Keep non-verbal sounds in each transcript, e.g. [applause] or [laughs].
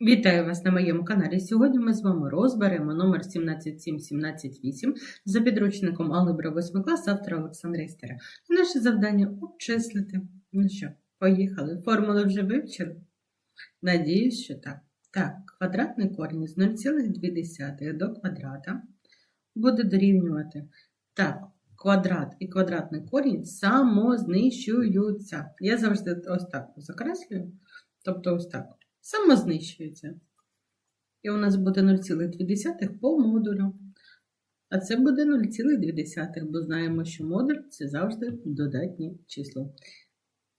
Вітаю вас на моєму каналі. Сьогодні ми з вами розберемо номер 17778 за підручником Алgebra 8 клас автора Олександра Істера. Наше завдання обчислити. Ну що, поїхали. Формули вже вивчили? Надіюсь, що так. Так, квадратний корінь з 0,2 до квадрата буде дорівнювати. Так, квадрат і квадратний корінь самознищуються. Я завжди ось так закреслюю. Тобто ось так самознищується. І у нас буде 0,2 по модулю. А це буде 0,2, бо знаємо, що модуль це завжди додатнє число.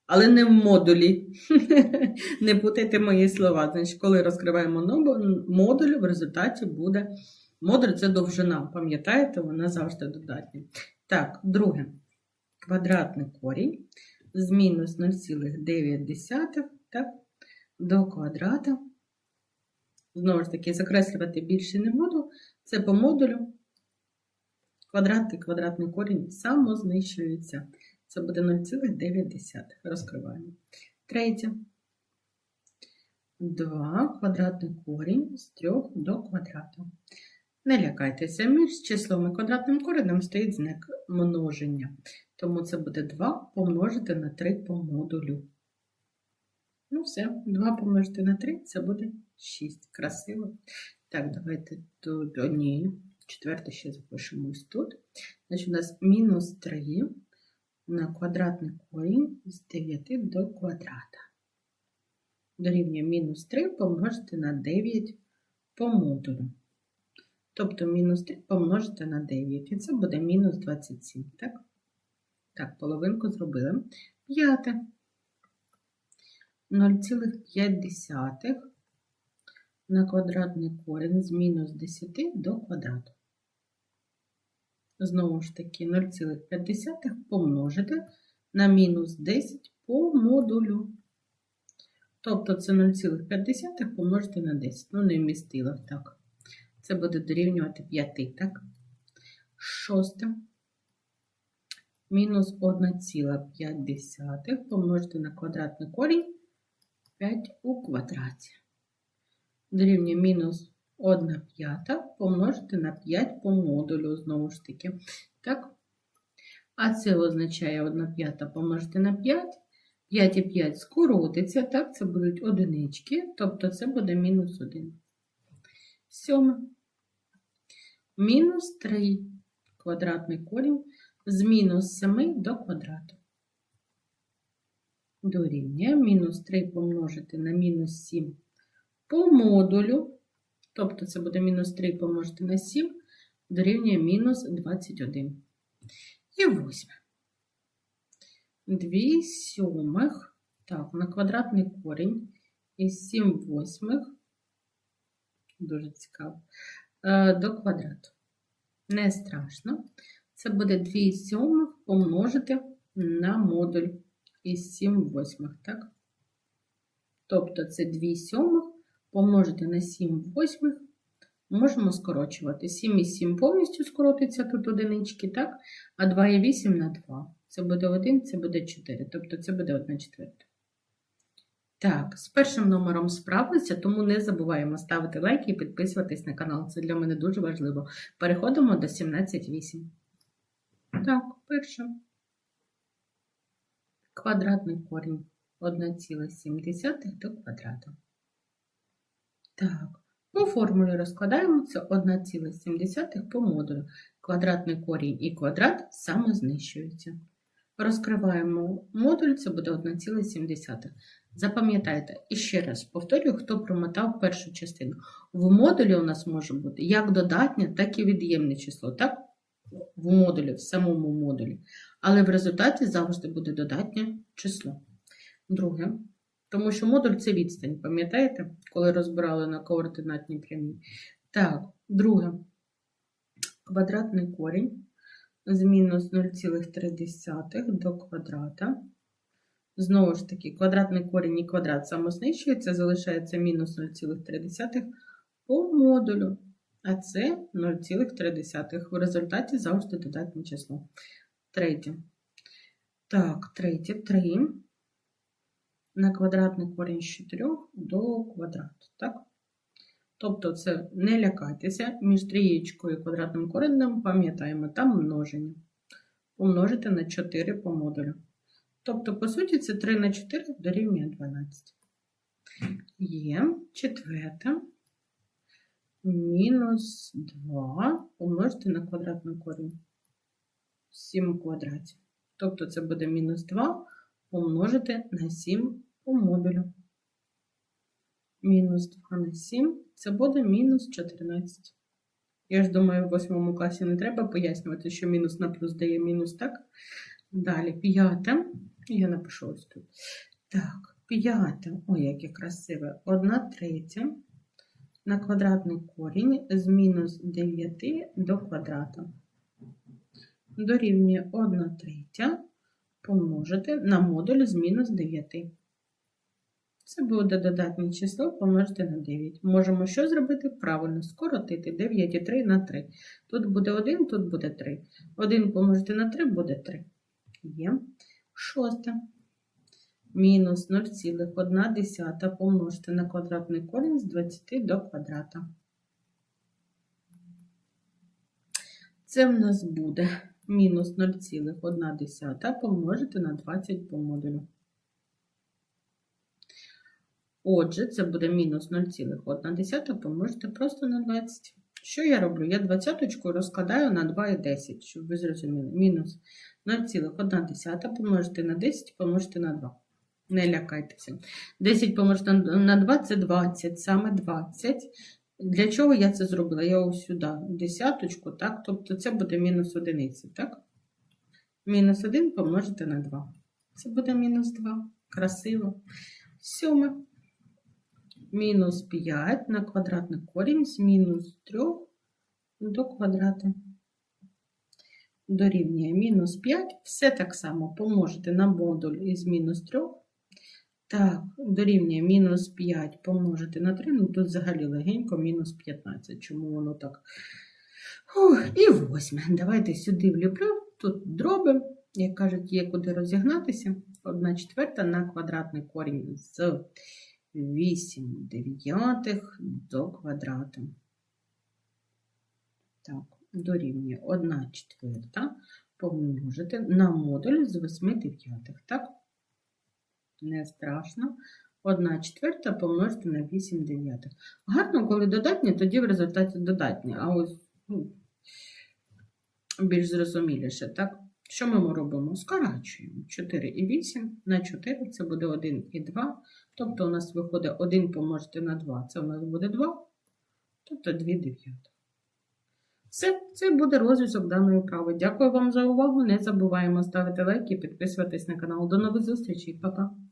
Але не в модулі. [laughs] Не путайте мої слова. Значить, коли розкриваємо модуль, в результаті буде. Модуль це довжина. Пам'ятаєте, вона завжди додатня. Так, друге. Квадратний корінь з мінус 0,9. Так? до квадрата. Знову ж таки, закреслювати більше не буду. Це по модулю. Квадрат і квадратний корінь самознищуються. Це буде 0,9. Розкриваємо. Третє. 2 квадратний корінь з 3 до квадрата. Не лякайтеся, між числом і квадратним коренем стоїть знак множення. Тому це буде 2 помножити на 3 по модулю. Ну, все, 2 помножити на 3 це буде 6. Красиво. Так, давайте тут однією. Четверте ще запишемо ось тут. Значить, у нас мінус 3 на квадратний корінь з 9 до квадрата. Дорівнює мінус 3 помножити на 9 по модулю. Тобто мінус 3 помножити на 9. І це буде мінус 27. Так, Так, половинку зробили. П'яте. 0,5 на квадратний корінь з мінус 10 до квадрату. Знову ж таки, 0,5 помножити на мінус 10 по модулю. Тобто це 0,5 помножити на 10. Ну, не вмістило так. Це буде дорівнювати 5, так? Шосте. Мінус 1,5 помножити на квадратний корінь 5 у квадраті. Дорівнює мінус 1 п'ята помножити на 5 по модулю, знову ж таки. Так? А це означає 1 п'ята помножити на 5. 5 і 5 скоротиться, так, це будуть одинички, тобто це буде мінус 1. Сьоме. Мінус 3 квадратний корінь з мінус 7 до квадрату дорівнює мінус 3 помножити на мінус 7 по модулю, тобто це буде мінус 3 помножити на 7, дорівнює мінус 21. І восьме. 2 сьомих, так, на квадратний корінь із 7 восьмих, дуже цікаво, е, до квадрату. Не страшно. Це буде 2 сьомих помножити на модуль із 7 восьмих, так? Тобто це 2 сьомих помножити на 7 восьмих, можемо скорочувати. 7 і 7 повністю скоротиться тут одинички, так? А 2 і 8 на 2. Це буде 1, це буде 4. Тобто це буде 1 четверта. Так, з першим номером справилися, тому не забуваємо ставити лайки і підписуватись на канал. Це для мене дуже важливо. Переходимо до 17.8. Так, перше квадратний корінь 1,7 до квадрата. Так, по формулі розкладаємо це 1,7 по модулю. Квадратний корінь і квадрат самознищуються. Розкриваємо модуль, це буде 1,7. Запам'ятайте, і ще раз повторюю, хто промотав першу частину. В модулі у нас може бути як додатнє, так і від'ємне число. Так? В модулі, в самому модулі але в результаті завжди буде додатнє число. Друге, тому що модуль це відстань, пам'ятаєте, коли розбирали на координатній прямій. Так, друге, квадратний корінь з мінус 0,3 до квадрата. Знову ж таки, квадратний корінь і квадрат самознищується, залишається мінус 0,3 по модулю. А це 0,3. В результаті завжди додатнє число. Третє. Так, третє 3 на квадратний корінь з 4 до квадрату, так? Тобто це не лякайтеся, між трієчкою і квадратним коренем пам'ятаємо, там множення. Помножити на 4 по модулю. Тобто, по суті, це 3 на 4 дорівнює 12. Є четверте. Мінус 2 помножити на квадратний корінь. 7 квадратів. Тобто це буде мінус 2 помножити на 7 по модулю. Мінус 2 на 7 це буде мінус 14. Я ж думаю, в 8 класі не треба пояснювати, що мінус на плюс дає мінус, так? Далі, п'яте. Я напишу ось тут. Так, п'яте. Ой, яке красиве. 1 третя на квадратний корінь з мінус 9 до квадрата. Дорівнює 1 третя помножити на модуль з мінус 9. Це буде додатнє число помножити на 9. Можемо що зробити? Правильно, скоротити 9 і 3 на 3. Тут буде 1, тут буде 3. 1 помножити на 3 буде 3. Є. Шосте. Мінус 0,1 помножити на квадратний корінь з 20 до квадрата. Це в нас буде мінус 0,1 помножити на 20 по модулю. Отже, це буде мінус 0,1 помножити просто на 20. Що я роблю? Я двадцяточку розкладаю на 2 і 10, щоб ви зрозуміли. Мінус 0,1 помножити на 10 помножити на 2. Не лякайтеся. 10 помножити на 2 це 20, саме 20. Для чого я це зробила? Я ось сюди десяточку, так? Тобто це буде мінус одиниці, так? Мінус 1 помножити на 2. Це буде мінус 2. Красиво. Сьоме. Мінус 5 на квадратний корінь з мінус 3 до квадрата. Дорівнює мінус 5. Все так само помножити на модуль із мінус 3. Так, дорівнює мінус 5 помножити на 3. Ну тут взагалі легенько мінус 15. Чому воно так? Ух, і восьме. Давайте сюди вліплю. Тут дроби, як кажуть, є куди розігнатися. 1 четверта на квадратний корінь з 8 дев'ятих до квадрата. Так, дорівнює 1 четверта помножити на модуль з 8 дев'ятих. Так? Не страшно. 1 четверта помножити на 8 дев'ятих. Гарно, коли додатні, тоді в результаті додатні. А ось ну, більш зрозуміліше, так? Що ми робимо? Скорачуємо 4 і 8 на 4 це буде 1 і 2. Тобто у нас виходить 1 помножити на 2, це у нас буде 2, тобто 2 дев'ятих. Все, це буде розв'язок даної вправи. Дякую вам за увагу. Не забуваємо ставити лайки і підписуватись на канал. До нових зустрічей, Па-па!